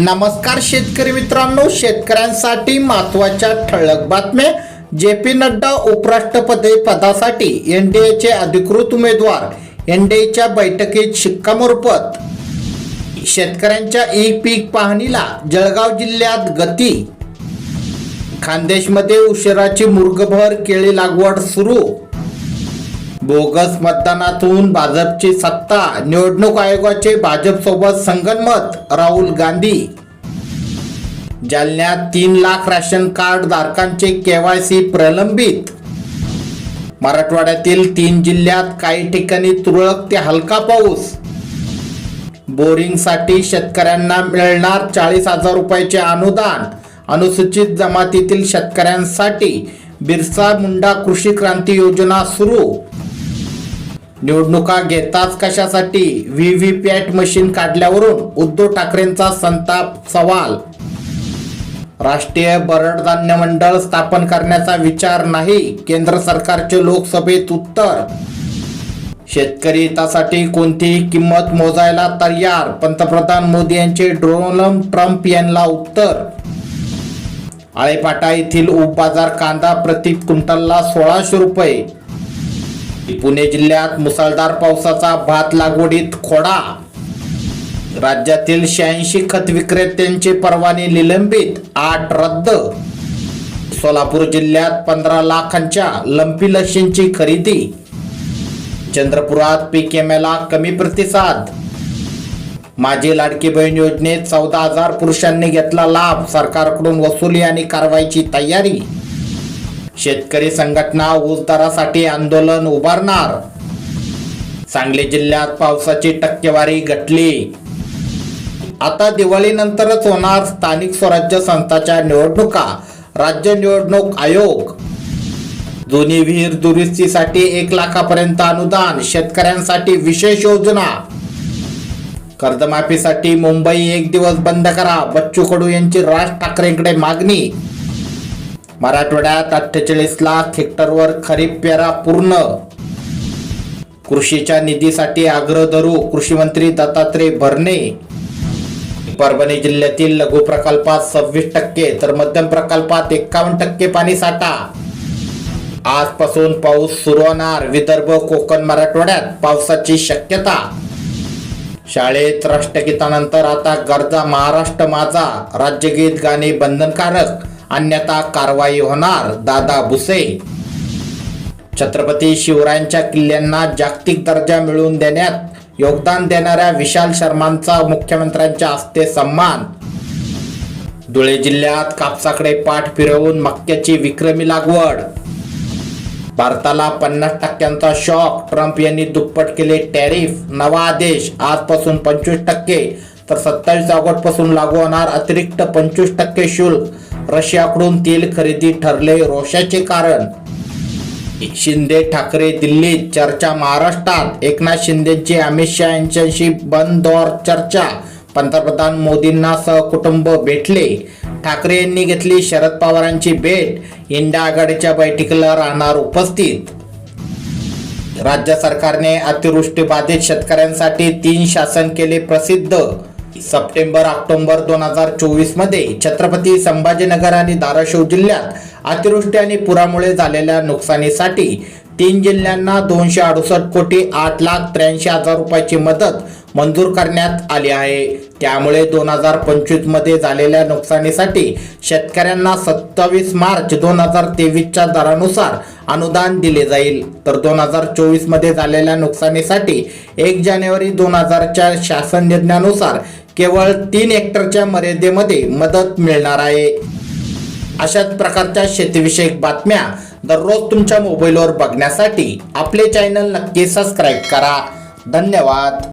नमस्कार शेतकरी मित्रांनो शेतकऱ्यांसाठी महत्त्वाच्या ठळक बातम्या. जे पी नड्डा उपराष्ट्रपती पदासाठी एनडीएचे अधिकृत उमेदवार एनडीएच्या बैठकीत शिक्कामोर्फत शेतकऱ्यांच्या ई पीक पाहणीला जळगाव जिल्ह्यात गती. खानदेशमध्ये उशिराची मुर्गभर केळी लागवड सुरू. बोगस मतदानातून भाजपची सत्ता निवडणूक आयोगाचे भाजपसोबत संगनमत राहुल गांधी. जालन्यात तीन लाख राशन कार्ड धारकांचे केवायसी प्रलंबित. मराठवाड्यातील तीन जिल्ह्यात काही ठिकाणी तुरळक ते हलका पाऊस. बोरिंगसाठी शेतकऱ्यांना मिळणार चाळीस हजार रुपयाचे अनुदान. अनुसूचित जमातीतील शेतकऱ्यांसाठी बिरसा मुंडा कृषी क्रांती योजना सुरू. निवडणुका घेताच कशासाठी व्ही व्ही पॅट मशीन काढल्यावरून उद्धव ठाकरेंचा संताप सवाल? राष्ट्रीय बरडधान्य मंडळ स्थापन करण्याचा विचार नाही केंद्र सरकारचे लोकसभेत उत्तर. शेतकरी हितासाठी कोणतीही किंमत मोजायला तयार पंतप्रधान मोदी यांचे ड्रोनम ट्रम्प यांना उत्तर. आळेपाटा येथील उपबाजार कांदा प्रति क्विंटलला सोळाशे रुपये. पुणे जिल्ह्यात मुसळधार पावसाचा भात लागवडीत खोडा. राज्यातील शहाऐंशी खत विक्रेत्यांचे परवाने निलंबित आठ रद्द. सोलापूर जिल्ह्यात पंधरा लाखांच्या लंपी लशींची खरेदी. चंद्रपुरात पीक विम्याला कमी प्रतिसाद. माझी लाडकी बहीण योजनेत चौदा हजार पुरुषांनी घेतला लाभ सरकारकडून वसुली आणि कारवाईची तयारी. शेतकरी संघटना ऊस दरासाठी आंदोलन उभारणार. सांगली जिल्ह्यात पावसाची टक्केवारी घटली. आता दिवाळीनंतरच होणार स्थानिक स्वराज्य संस्थाच्या निवडणुका. राज्य निवडणूक आयोग. जुनी विहीर दुरुस्तीसाठी एक लाखापर्यंत अनुदान शेतकऱ्यांसाठी विशेष योजना. कर्जमाफीसाठी मुंबई एक दिवस बंद करा बच्चू कडू यांची राज ठाकरेंकडे मागणी. मराठवाड्यात अठ्ठेचाळीस लाख हेक्टरवर खरीप पेरा पूर्ण. कृषीच्या निधीसाठी आग्रह धरू कृषी मंत्री दत्तात्रय भरणे. परभणी जिल्ह्यातील लघु प्रकल्पात सव्वीस टक्के तर मध्यम प्रकल्पात एक्कावन्न टक्के पाणी साठा. आजपासून पाऊस सुरू होणार विदर्भ कोकण मराठवाड्यात पावसाची शक्यता. शाळेत राष्ट्रगीतानंतर आता गरजा महाराष्ट्र माझा राज्यगीत गाणे बंधनकारक. अन्यथा कारवाई होणार दादा भुसे. छत्रपती शिवरायांच्या किल्ल्यांना जागतिक दर्जा मिळवून देण्यात योगदान देणाऱ्या विशाल शर्मांचा मुख्यमंत्र्यांच्या हस्ते सन्मान. धुळे जिल्ह्यात कापसाकडे पाठ फिरवून मक्याची विक्रमी लागवड. भारताला पन्नास टक्क्यांचा शॉक ट्रम्प यांनी दुप्पट केले टॅरिफ नवा आदेश आजपासून पंचवीस टक्के तर सत्तावीस ऑगस्टपासून लागू होणार अतिरिक्त पंचवीस टक्के शुल्क. रशियाकडून तेल खरेदी ठरले. रोषाचे कारण? शिंदे ठाकरे दिल्लीत चर्चा महाराष्ट्रात. एकनाथ शिंदेची अमित शहा यांच्याशी बंद चर्चा. पंतप्रधान मोदींना सहकुटुंब भेटले. ठाकरे यांनी घेतली शरद पवारांची भेट. इंडिया आघाडीच्या बैठकीला राहणार उपस्थित. राज्य सरकारने अतिवृष्टी बाधित शेतकऱ्यांसाठी तीन शासन केले प्रसिद्ध. सप्टेंबर ऑक्टोबर दोन हजार चोवीसमध्ये छत्रपती संभाजीनगर आणि धाराशिव जिल्ह्यात अतिवृष्टी आणि पुरामुळे झालेल्या नुकसानीसाठी तीन जिल्ह्यांना दोनशे अडुसष्ट कोटी आठ लाख त्र्याऐंशी हजार रुपयाची मदत मंजूर करण्यात आली आहे. त्यामुळे दोन हजार पंचवीसमध्ये झालेल्या नुकसानीसाठी शेतकऱ्यांना सत्तावीस मार्च दोन हजार तेवीसच्या दरानुसार अनुदान दिले जाईल. तर दोन हजार चोवीसमध्ये झालेल्या नुकसानीसाठी एक जानेवारी दोन हजारच्या शासन निर्णयानुसार केवळ तीन हेक्टरच्या मर्यादेमध्ये मदत मिळणार आहे. अशाच प्रकारच्या शेतीविषयक बातम्या दररोज तुमच्या मोबाईलवर बघण्यासाठी आपले चॅनल नक्की सबस्क्राईब करा. धन्यवाद.